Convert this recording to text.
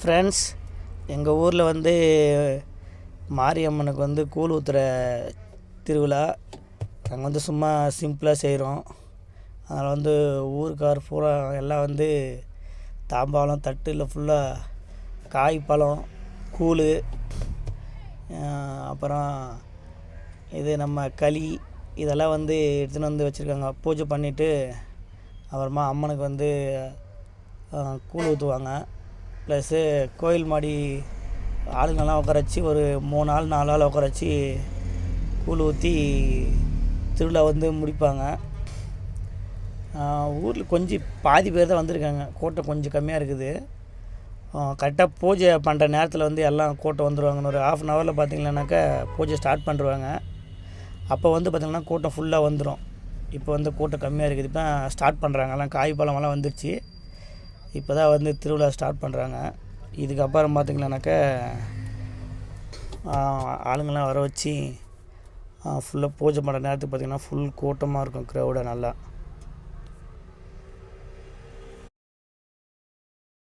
Friends எங்கள் ஊரில் வந்து மாரியம்மனுக்கு வந்து கூழ் ஊற்றுற திருவிழா. நாங்கள் வந்து சும்மா சிம்பிளாக செய்கிறோம் அதனால் வந்து ஊருக்கார் பூரா எல்லாம் வந்து தாம்பாளம் தட்டில் ஃபுல்லாக காய் பழம் கூழ் அப்புறம் இது நம்ம களி இதெல்லாம் வந்து எடுத்துன்னு வந்து வச்சுருக்காங்க. பூஜை பண்ணிவிட்டு அப்புறமா அம்மனுக்கு வந்து கூழ் ஊற்றுவாங்க ப்ளஸ்ஸு கோயில் மாடி ஆளுங்கள்லாம் உட்கார வச்சு ஒரு மூணு ஆள் நாலு ஆள் உட்கார வச்சு கூழ் ஊற்றி திருவிழா வந்து முடிப்பாங்க. ஊரில் கொஞ்சம் பாதி பேர் தான் வந்திருக்காங்க. கூட்டம் கொஞ்சம் கம்மியாக இருக்குது. கரெக்டாக பூஜை பண்ணுற நேரத்தில் வந்து எல்லாம் கூட்டம் வந்துடுவாங்கன்னு ஒரு ஆஃப் அன் ஹவரில் பார்த்தீங்கன்னாக்கா பூஜை ஸ்டார்ட் பண்ணுறாங்க அப்போ வந்து பார்த்திங்கன்னா கூட்டம் ஃபுல்லாக வந்துடும் இப்போ வந்து கூட்டம் கம்மியாக இருக்குது. இப்போ ஸ்டார்ட் பண்ணுறாங்க எல்லாம் காய் பழமெல்லாம் வந்துடுச்சு இப்போ தான் வந்து திருவிழா ஸ்டார்ட் பண்ணுறாங்க இதுக்கப்புறம் பார்த்திங்கனாக்கா ஆளுங்கள்லாம் வர வச்சு ஃபுல்லாக பூஜை பண்ணுற நேரத்துக்கு பார்த்திங்கன்னா ஃபுல் கூட்டமாக இருக்கும் க்ரௌடாக நல்லா.